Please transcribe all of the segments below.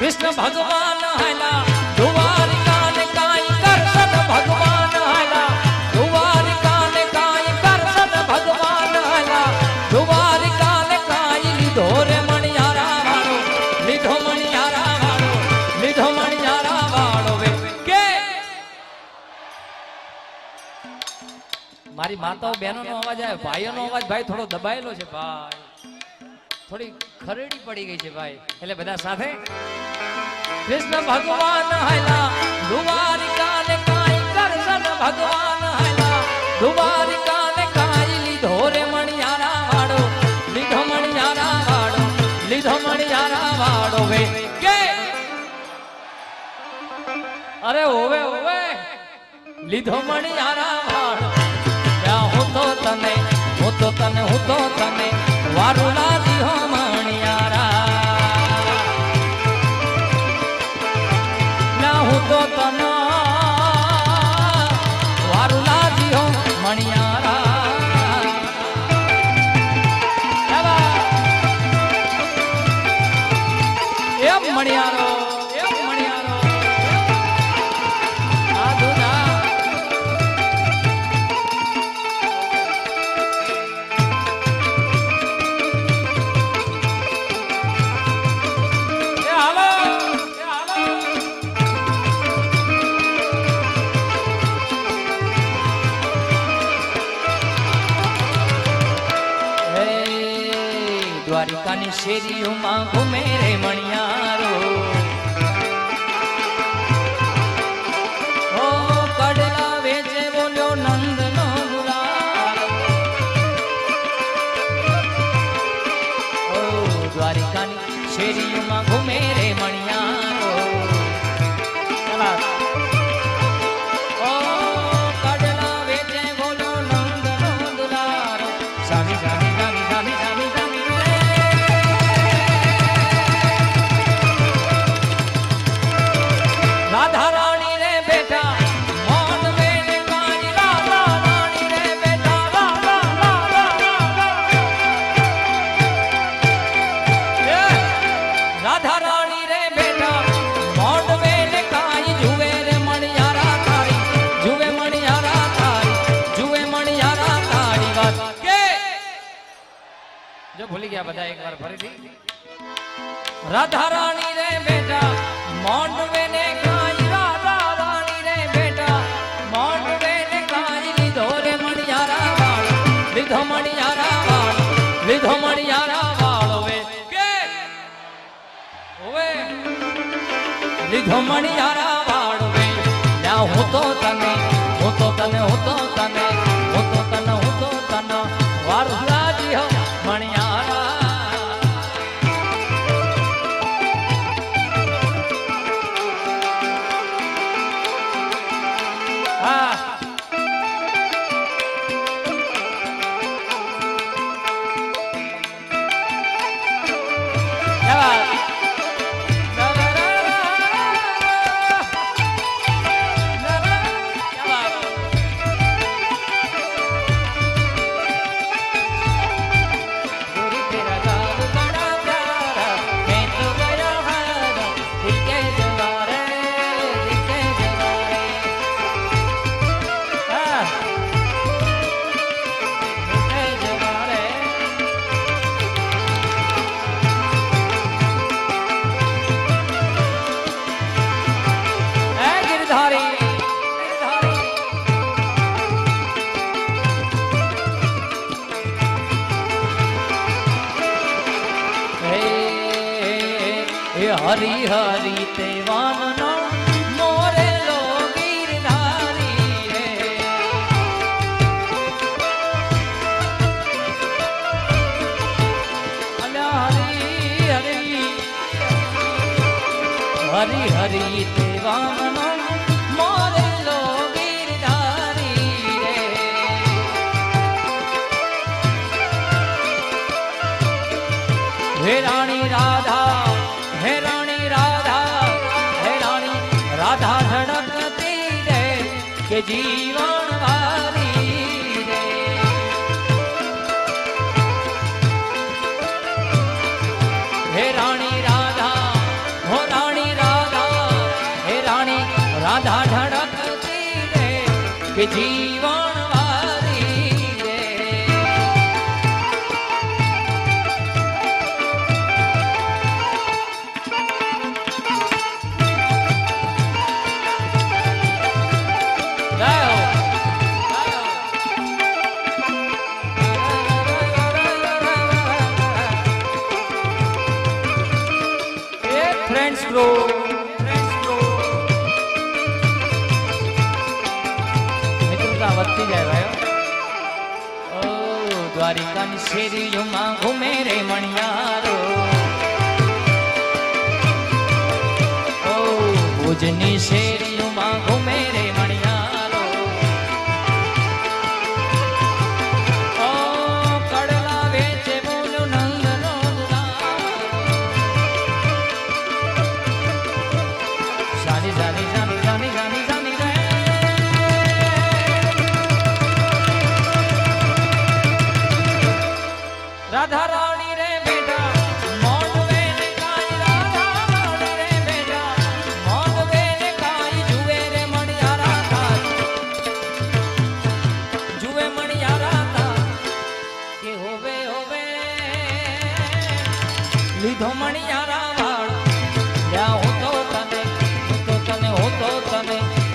કૃષ્ણ ભગવાન હાલા હાલા દ્વારિકાને કાંઈ મારી માતાઓ બહેનોનો અવાજ આવે, ભાઈઓનો અવાજ, ભાઈ થોડો દબાયેલો છે, ભાઈ. થોડી ખરેડી પડી ગઈ છે ભાઈ. એટલે બધા સાથે કૃષ્ણ ભગવાન હાલા દ્વારિકા ને કાઈ કરશન ભગવાન હાલા દ્વારિકા ને કાઈ લીધો રે મણિયારા વાળો, લીધો મણિયારા વાળો, લીધો મણિયારા વાળો વે. કે? અરે હોવે હોવે. લીધો મણિયારા વાળો. ત્યાં હું તો તને, હું તો તને, હું તો તને વારુલા જો ભૂલી ગયા બધા એકવાર ફરીથી. રાધા રાણી રે બેટા, મોંડવે ને કાઈ રાધા રાણી રે બેટા. મોંડવે ને કાઈ લીધો રે મણિયારા વાળ લીધો મણિયારા વાળ લીધો મણિયારા વાળ વે કે? ઓવે. લીધો મણિયારા વાળ વે લ્યા હું તો હરી તે વાનનો મોરે લો ગિરધારી રે અલ્યા હરી હરી ધડકતી રે કે જીવન વારી રે. હે રાણી રાધા હો રાણી રાધા હે જીવન શેરીઓમાં ઘૂમે રે મણિયારો. ઓ ભુજની શેરી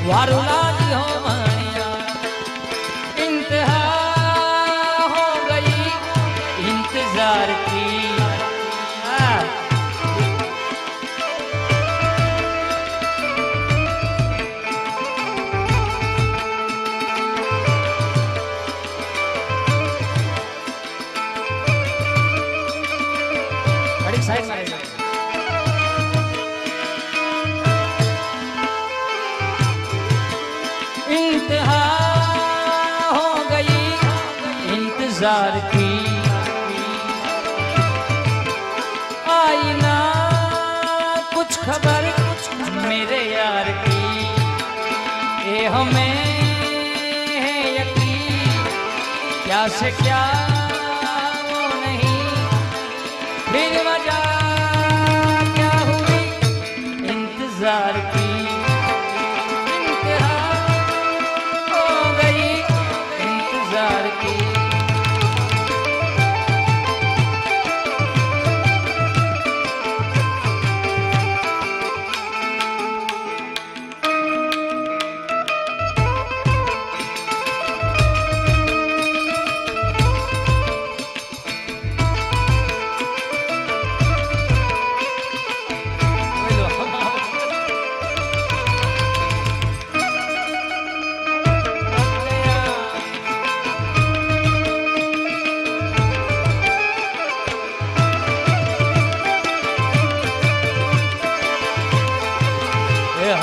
વારુલા विचार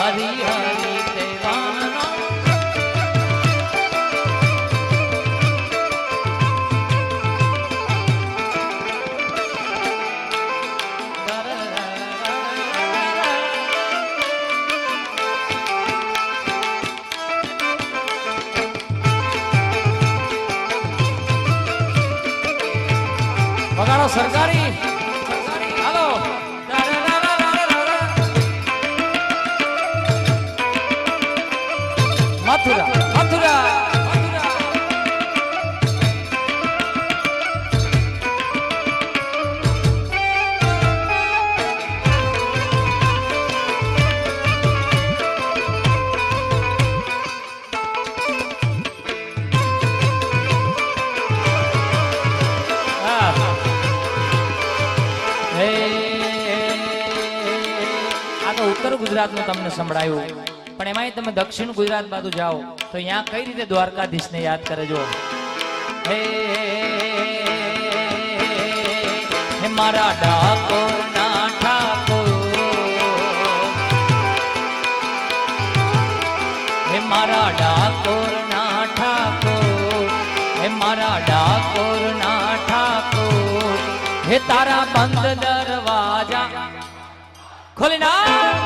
हरिया સારું ગુજરાતનું તમને સંભળાયું પણ એમાંય તમે દક્ષિણ ગુજરાત બાજુ જાઓ તો અહીંયા કઈ રીતે દ્વારકાધીશને યાદ કરે જો હે મારા ડાકોર ના મારા ડાકોર ના ઠાકોર હે મારા ડાકોર ના ઠાકોર હે તારા બંધ દરવાજા ખોલી ના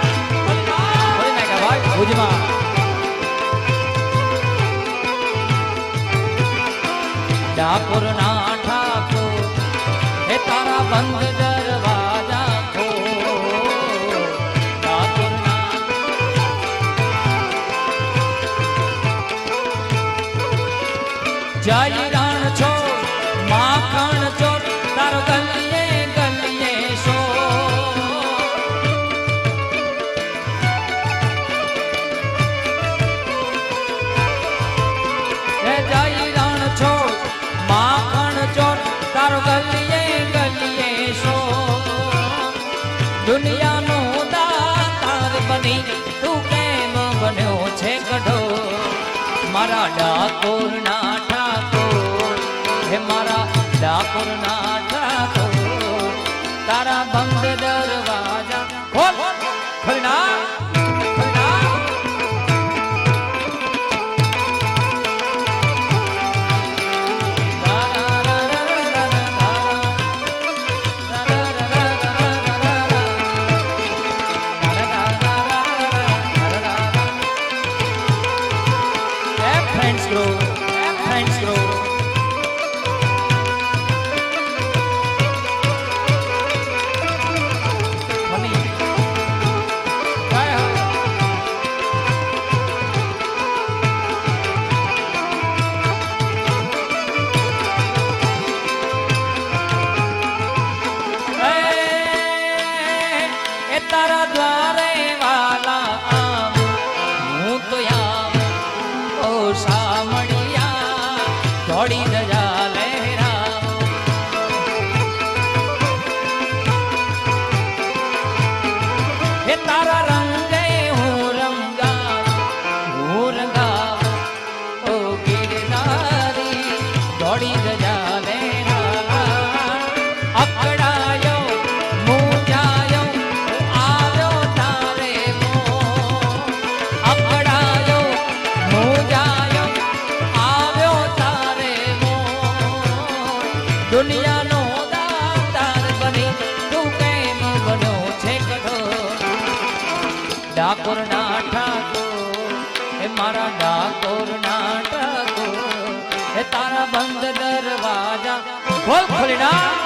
ઠાકોર ના ઠાકોર હે તારા બંધ દરવાજા ખો ઠાકોર ના દુનિયાનો દાતાર બની. તું કેમ બન્યો છે કઢો મારા ડાકોરના ઠાકોર. હે મારા ડાકોરના ડાકોર ના ઠાકોર હે મારા ડાકોર ના ઠાકોર હે તારા બંધ દરવાજા ખોલ ખોલી ના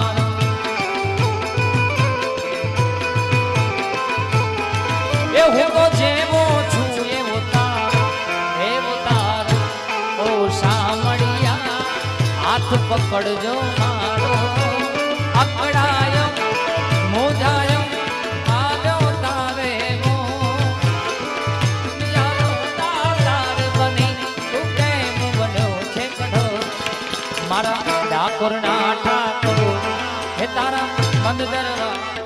હાથ પકડજો મારો અકડાયો મોજાયો આવ્યો તારે મારા ડાકોરના ઠાકોર હે તારા બંધ દરવા